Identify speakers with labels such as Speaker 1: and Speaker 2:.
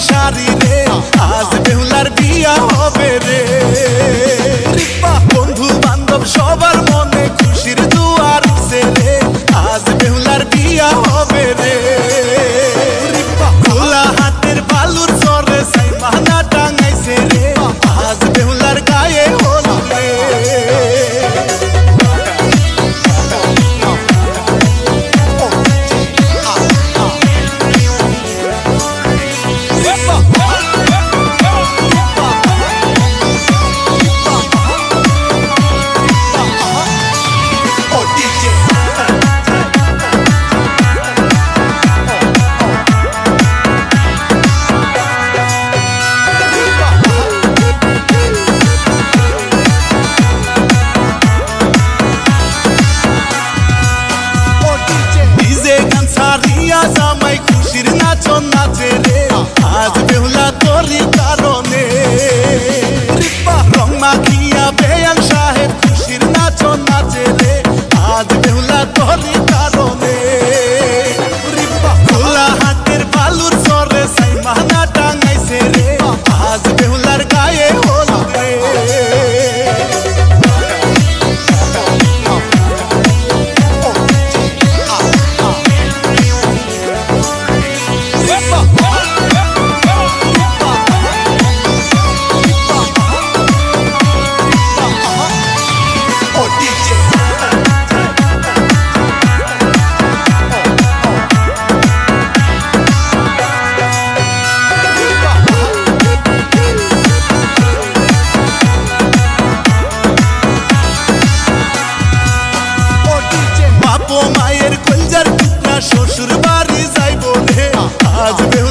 Speaker 1: শাড়ি বাপ মায়ের কলজার শ্বশুর বাড়ি যাইব রে আজ বেহ